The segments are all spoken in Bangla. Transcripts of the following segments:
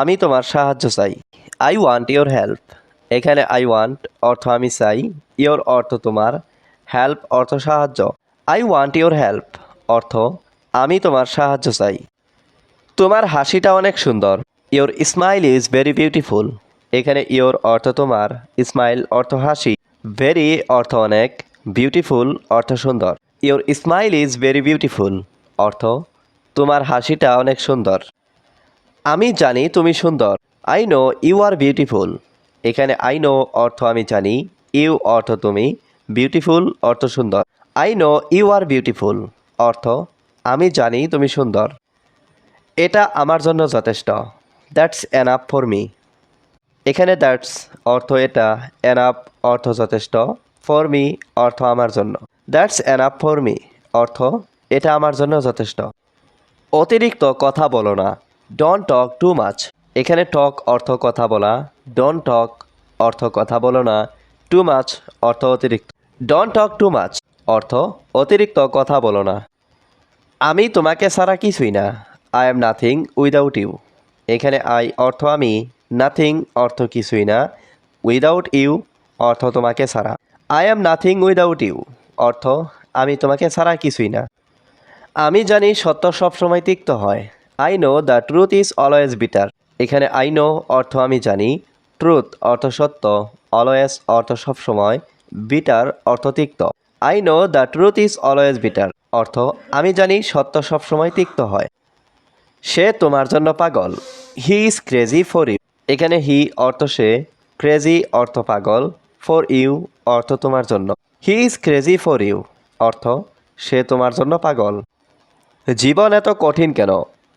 আমি তোমার সাহায্য চাই। আই ওয়ান্ট ইয়োর হেল্প এখানে আই ওয়ান্ট অর্থ আমি চাই। ইয়োর অর্থ তোমার। হেল্প অর্থ সাহায্য। আই ওয়ান্ট ইয়োর হেল্প অর্থ, আমি তোমার সাহায্য চাই। তোমার হাসিটা অনেক সুন্দর। Your smile is very beautiful এখানে ইয়োর অর্থ তোমার। স্মাইল অর্থ হাসি। ভেরি অর্থ অনেক। বিউটিফুল অর্থ সুন্দর। Your smile is very beautiful অর্থ, তোমার হাসিটা অনেক সুন্দর। আমি জানি তুমি সুন্দর। I know you are beautiful এখানে আই নো অর্থ আমি জানি ইউ অর্থ তুমি বিউটিফুল অর্থ সুন্দর। I know you are beautiful অর্থ, আমি জানি তুমি সুন্দর। এটা আমার জন্য যথেষ্ট। দ্যাটস এনাফ ফর মি এখানে দ্যাটস অর্থ এটা এনাফ অর্থ যথেষ্ট। ফর মি অর্থ আমার জন্য। দ্যাটস এনাফ ফর মি অর্থ, এটা আমার জন্য যথেষ্ট। অতিরিক্ত কথা বলো না। ডোন্ট টক টু মাচ এখানে টক অর্থ কথা বলা। ডোন্ট টক অর্থ কথা বলো না। টু মাচ অর্থ অতিরিক্ত। ডোন্ট টক টু মাচ অর্থ অতিরিক্ত কথা বলো না। আমি তোমাকে ছাড়া কিছুই না। I am nothing without you এখানে আই অর্থ আমি নাথিং অর্থ কিছুই না। উইদাউট ইউ অর্থ তোমাকে ছাড়া। I am nothing without you অর্থ আমি তোমাকে ছাড়া কিছুই না। আমি জানি সত্য সবসময় তিক্ত হয়। I know the truth is always bitter এখানে আই নো অর্থ আমি জানি। ট্রুথ অর্থ সত্য। অলওয়েজ অর্থ সবসময় বিটার অর্থ তিক্ত। I know the truth is always bitter অর্থ আমি জানি সত্য সবসময় তিক্ত হয়। সে তোমার জন্য পাগল। He is crazy for you এখানে হি অর্থ সে। ক্রেজি অর্থ পাগল। ফর ইউ অর্থ তোমার জন্য। He is crazy for you অর্থ সে তোমার জন্য পাগল। জীবন এত কঠিন কেন?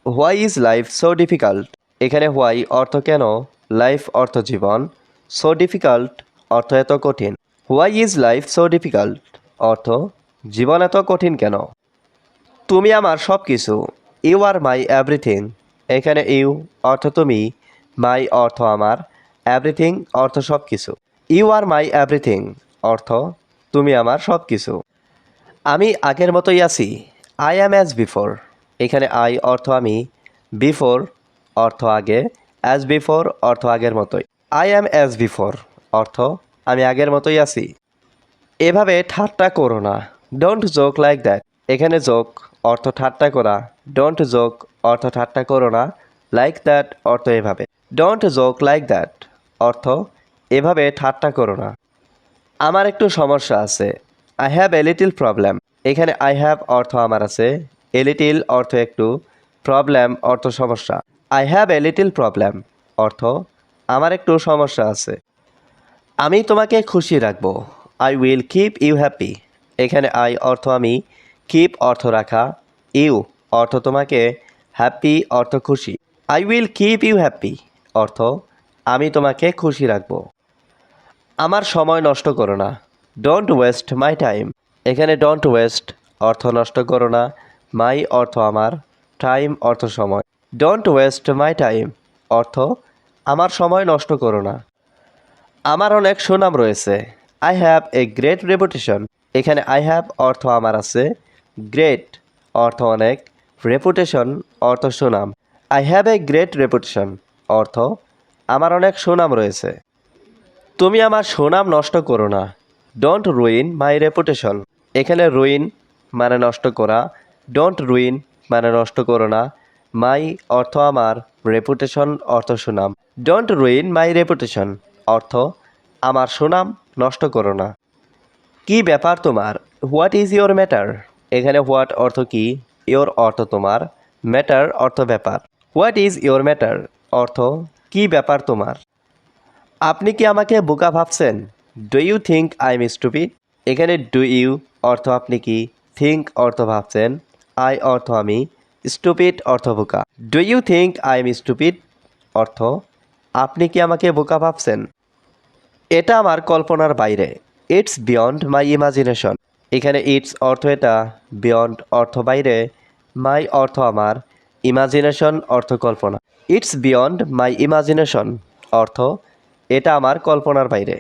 Why is life so difficult? এখানে হোয়াই অর্থ কেন? লাইফ অর্থ জীবন। সো ডিফিকাল্ট অর্থ এত কঠিন। Why is life so difficult অর্থ জীবন এত কঠিন কেন? তুমি আমার সব কিছু ইউ আর মাই এভরিথিং। এখানে ইউ অর্থ তুমি, মাই অর্থ আমার, এভরিথিং অর্থ সব কিছু ইউ আর মাই এভরিথিং অর্থ তুমি আমার সব কিছু আমি আগের মতোই আছি। I am as before. এখানে আই অর্থ আমি বিফোর অর্থ আগে অ্যাজ বিফোর অর্থ আগের মতোই। আই অ্যাম অ্যাজ বিফোর অর্থ আমি আগের মতোই আছি। এভাবে ঠাট্টা করো না। ডোন্ট জোক লাইক দ্যাট এখানে জোক অর্থ ঠাট্টা করা। ডোন্ট জোক অর্থ ঠাট্টা করো না। লাইক দ্যাট অর্থ এভাবে। ডোন্ট জোক লাইক দ্যাট অর্থ এভাবে ঠাট্টা করো না। আমার একটু সমস্যা আছে। I have a little problem এখানে আই হ্যাভ অর্থ আমার আছে। এ লিটিল অর্থ একটু প্রবলেম অর্থ সমস্যা। I have a little problem অর্থ, আমার একটু সমস্যা আছে। আমি তোমাকে খুশি রাখব। I will keep you happy এখানে আই অর্থ আমি কিপ অর্থ রাখা। ইউ অর্থ তোমাকে হ্যাপি অর্থ খুশি। I will keep you happy অর্থ, আমি তোমাকে খুশি রাখব। আমার সময় নষ্ট করো না। ডোন্ট ওয়েস্ট মাই টাইম এখানে ডোন্ট ওয়েস্ট অর্থ নষ্ট করো না। মাই অর্থ আমার, টাইম অর্থ সময়। ডোন্ট ওয়েস্ট মাই টাইম অর্থ আমার সময় নষ্ট করো না। আমার অনেক সুনাম রয়েছে। I have a great reputation এখানে আই হ্যাভ অর্থ আমার আছে। গ্রেট অর্থ অনেক। রেপুটেশন অর্থ সুনাম। I have a great reputation অর্থ আমার অনেক সুনাম রয়েছে। তুমি আমার সুনাম নষ্ট করো না। ডোন্ট রুইন মাই রেপুটেশন এখানে রুইন মানে নষ্ট করা। ডোন্ট রুইন মানে নষ্ট করো না। মাই অর্থ আমার রেপুটেশন অর্থ সুনাম। ডোন্ট রুইন মাই রেপুটেশন অর্থ আমার সুনাম, নষ্ট করো না। কী ব্যাপার তোমার? হোয়াট ইজ ইয়োর ম্যাটার এখানে হোয়াট অর্থ কি? ইয়োর অর্থ তোমার। ম্যাটার অর্থ ব্যাপার। হোয়াট ইজ ইয়োর ম্যাটার অর্থ কি ব্যাপার তোমার? আপনি কি আমাকে বোকা ভাবছেন? Do you think I am stupid এখানে ডু ইউ অর্থ আপনি কি? থিঙ্ক অর্থ ভাবছেন। আই অর্থ আমি স্টুপিড অর্থ বোকা। Do you think I am stupid অর্থ, আপনি কি আমাকে বোকা ভাবছেন? এটা আমার কল্পনার বাইরে। ইটস বিয়ন্ড মাই ইমাজিনেশন এখানে ইটস অর্থ এটা বিয়ন্ড অর্থ বাইরে। মাই অর্থ আমার ইমাজিনেশন অর্থ কল্পনা। ইটস বিয়ন্ড মাই ইমাজিনেশন অর্থ, এটা আমার কল্পনার বাইরে।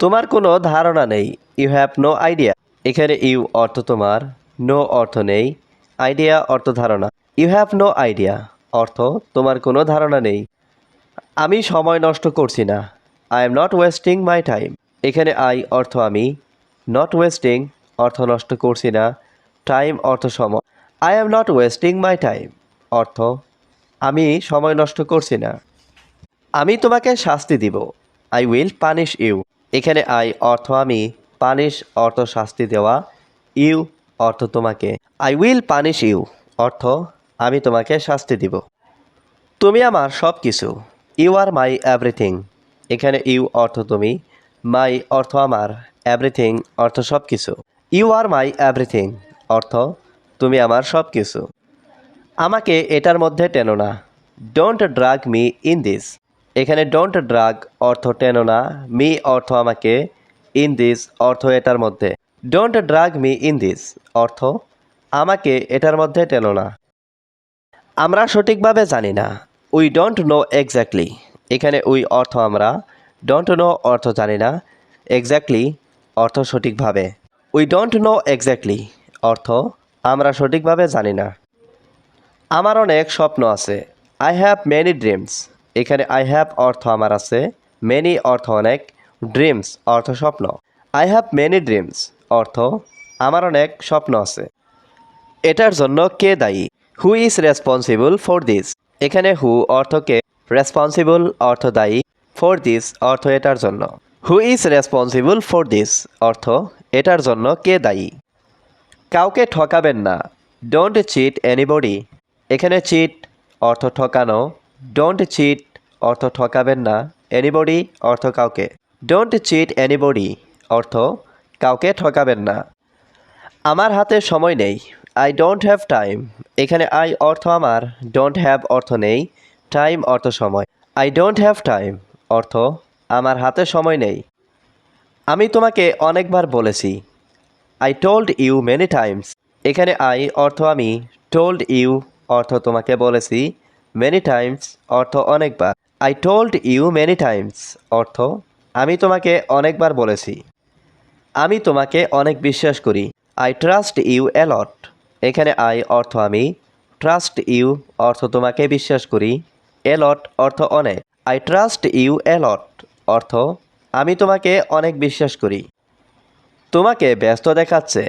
তোমার কোনো ধারণা নেই। ইউ হ্যাভ নো আইডিয়া এখানে ইউ অর্থ তোমার। নো অর্থ নেই। আইডিয়া অর্থ ধারণা। ইউ হ্যাভ নো আইডিয়া অর্থ, তোমার কোনো ধারণা নেই। আমি সময় নষ্ট করছি না। I am not wasting my time এখানে আই অর্থ আমি। নট ওয়েস্টিং অর্থ নষ্ট করছি না। টাইম অর্থ সময় I am not wasting my time অর্থ, আমি সময় নষ্ট করছি না। আমি তোমাকে শাস্তি দিব। আই উইল পানিশ ইউ এখানে আই অর্থ আমি। পানিশ অর্থ শাস্তি দেওয়া। ইউ অর্থ তোমাকে। আই উইল পানিশ ইউ অর্থ আমি তোমাকে শাস্তি দিব। তুমি আমার সব কিছু ইউ আর মাই এভরিথিং এখানে ইউ অর্থ তুমি মাই অর্থ আমার এভরিথিং অর্থ সব কিছু ইউ আর মাই এভরিথিং অর্থ তুমি আমার সব কিছু আমাকে এটার মধ্যে টেনো না। Don't drag me in this এখানে ডোন্ট ড্রাগ অর্থ টেনো না মি অর্থ আমাকে ইন দিস অর্থ এটার মধ্যে। Don't drag me in this অর্থ, আমাকে এটার মধ্যে টেনো না। আমরা সঠিকভাবে জানি না। উই ডোন্ট নো এক্স্যাক্টলি এখানে উই অর্থ আমরা। ডোন্ট নো অর্থ জানি না। এক্স্যাক্টলি অর্থ সঠিকভাবে। উই ডোন্ট নো এক্স্যাক্টলি অর্থ, আমরা সঠিকভাবে জানি না। আমার অনেক স্বপ্ন আছে। আই হ্যাভ মেনি ড্রিমস এখানে আই হ্যাভ অর্থ আমার আছে। মেনি অর্থ অনেক। ড্রিমস অর্থ স্বপ্ন। আই হ্যাভ মেনি ড্রিমস অর্থ, আমার অনেক স্বপ্ন আছে। এটার জন্য কে দায়ী? Who is responsible for this এখানে হু অর্থকে রেসপন্সিবল অর্থ দায়ী ফর দিস অর্থ এটার জন্য। Who is responsible for this অর্থ, এটার জন্য কে দায়ী? কাউকে ঠকাবেন না। ডোন্ট চিট এনিবডি এখানে চিট অর্থ ঠকানো। ডোন্ট চিট অর্থ ঠকাবেন না। এনিবডি অর্থ কাউকে। ডোন্ট চিট এনিবডি অর্থ কাউকে ঠকাবেন না। আমার হাতে সময় নেই। আই ডোন্ট হ্যাভ টাইম এখানে আই অর্থ আমার ডোন্ট হ্যাভ অর্থ নেই। টাইম অর্থ সময়। আই ডোন্ট হ্যাভ টাইম অর্থ আমার হাতে সময় নেই। আমি তোমাকে অনেকবার বলেছি। I told you many times এখানে আই অর্থ আমি টোল্ড ইউ অর্থ তোমাকে বলেছি মেনি টাইমস অর্থ অনেকবার। I told you many times অর্থ আমি তোমাকে অনেকবার বলেছি। আমি তোমাকে অনেক বিশ্বাস করি। I trust you a lot এখানে আই অর্থ আমি। ট্রাস্ট ইউ অর্থ তোমাকে বিশ্বাস করি। এলট অর্থ অনেক। আই ট্রাস্ট ইউ অ্যালট অর্থ আমি তোমাকে অনেক বিশ্বাস করি। তোমাকে ব্যস্ত দেখাচ্ছে।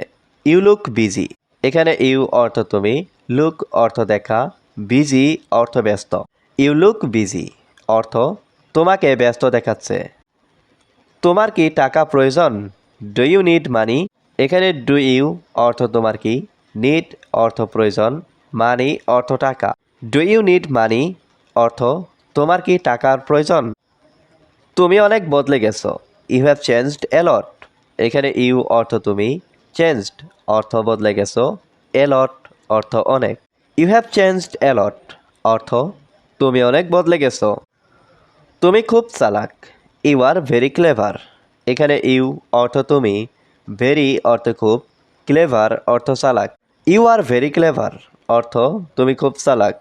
ইউ লুক বিজি এখানে ইউ অর্থ তুমি। লুক অর্থ দেখা। বিজি অর্থ ব্যস্ত। ইউ লুক বিজি অর্থ তোমাকে ব্যস্ত দেখাচ্ছে। তোমার কি টাকা প্রয়োজন? ডু ইউ নিড মানি এখানে ডু ইউ অর্থ তোমার কি? নিড অর্থ প্রয়োজন। মানি অর্থ টাকা। ডু ইউ নিড মানি অর্থ তোমার কি টাকার প্রয়োজন? তুমি অনেক বদলে গেছো। You have changed a lot এখানে ইউ অর্থ তুমি। চেঞ্জড অর্থ বদলে গেছো। এলট অর্থ অনেক। ইউ হ্যাভ চেঞ্জড এলট অর্থ তুমি অনেক বদলে গেছো। তুমি খুব চালাক। ইউ আর ভেরি ক্লেভার এখানে ইউ অর্থ তুমি, ভেরি অর্থ খুব, ক্লেভার অর্থ চালাক। ইউ আর ভেরি ক্লেভার অর্থ তুমি খুব চালাক।